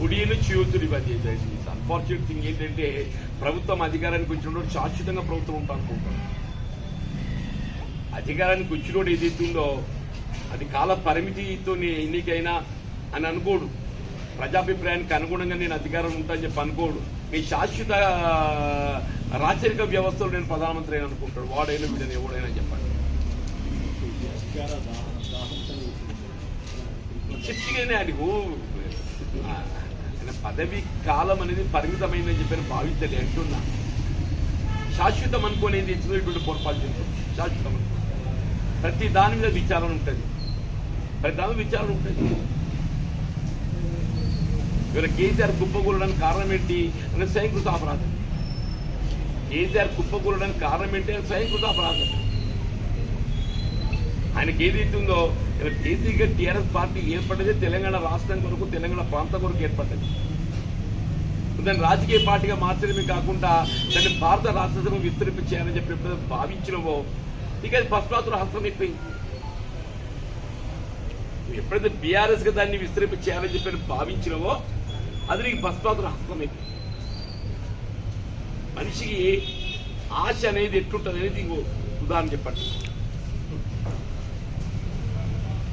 గుడిని చేతులు ఇవ్వని చేసేది అన్ఫార్చునేట్ థింగ్ ఏంటంటే ప్రభుత్వం అధికారానికి వచ్చినప్పుడు శాశ్వతంగా ప్రభుత్వం ఉంటా అనుకుంటాం అధికారానికి వచ్చినోడు ఏదైతుందో అది కాల పరిమితితో ఎన్నికైనా అని అనుకోడు. ప్రజాభిప్రాయానికి అనుగుణంగా నేను అధికారం ఉంటానని చెప్పి అనుకోడు. మీ శాశ్వత రాచరిక వ్యవస్థలో నేను ప్రధానమంత్రి అయిన అనుకుంటాడు. వాడైనా వీడని ఎవడైనా చెప్పండి. చెప్తిగానే అడిగు ఆయన పదవి కాలం అనేది పరిమితమైందని చెప్పి భావించాలి అంటున్నా. శాశ్వతం అనుకోనేది ఇచ్చినటువంటి పొరపాటు చేస్తాం శాశ్వతం అనుకో. ప్రతి దాని మీద విచారణ ఉంటుంది. ప్రతి దాని విచారణ ఉంటుంది. ఇవాళ కేసీఆర్ కుప్పకూలడానికి కారణం ఏంటి? అంటే స్వయంకృత అపరాధం. కేసీఆర్ కుప్పకూలడానికి కారణం ఏంటి? అంటే స్వయంకృత అపరాధం. ఆయనకి ఏదైతే ఉందో బేసిక్గా టీఆర్ఎస్ పార్టీ ఏర్పడ్డది తెలంగాణ రాష్ట్రం కొరకు తెలంగాణ ప్రాంతం కొరకు ఏర్పడ్డది. దాన్ని రాజకీయ పార్టీగా మార్చడమే కాకుండా దాన్ని భారత రాష్ట్రం విస్తరింపచేయాలని చెప్పి ఎప్పుడైతే భావించినవో ఇక అది ఫస్ట్ క్లాస్ రాష్ట్రం అయిపోయింది. ఎప్పుడైతే బీఆర్ఎస్గా దాన్ని విస్తరింప చేయాలని చెప్పి భావించినవో అది నీకు ఫస్ట్ క్లాస్ రాష్ట్రం అయిపోయింది. మనిషికి ఆశ అనేది ఎట్లుంటుంది అనేది ఉదాహరణ చెప్పండి.